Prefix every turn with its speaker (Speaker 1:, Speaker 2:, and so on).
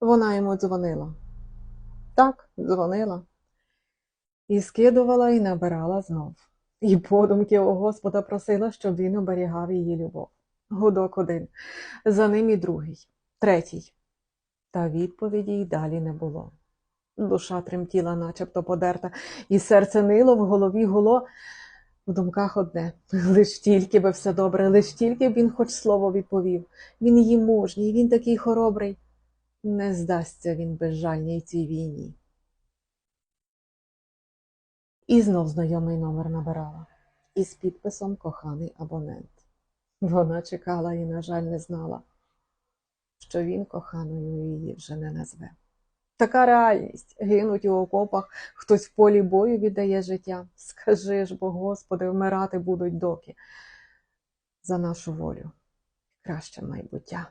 Speaker 1: Вона йому дзвонила. Так, дзвонила. І скидувала і набирала знов. І подумки у Господа просила, щоб він оберігав її любов. Гудок один. За ним і другий, третій. Та відповіді й далі не було. Душа тремтіла, начебто подерта, і серце нило в голові гуло. В думках одне лиш тільки би все добре, лиш тільки б він хоч слово відповів. Він її мужній, він такий хоробрий. Не здасться він безжальній цій війні. І знов знайомий номер набирала із підписом коханий абонент. Вона чекала і, на жаль, не знала, що він коханою її вже не назве. Така реальність. Гинуть у окопах, хтось в полі бою віддає життя. Скажи ж, бо, Господи, вмирати будуть доки. За нашу волю, краще майбуття.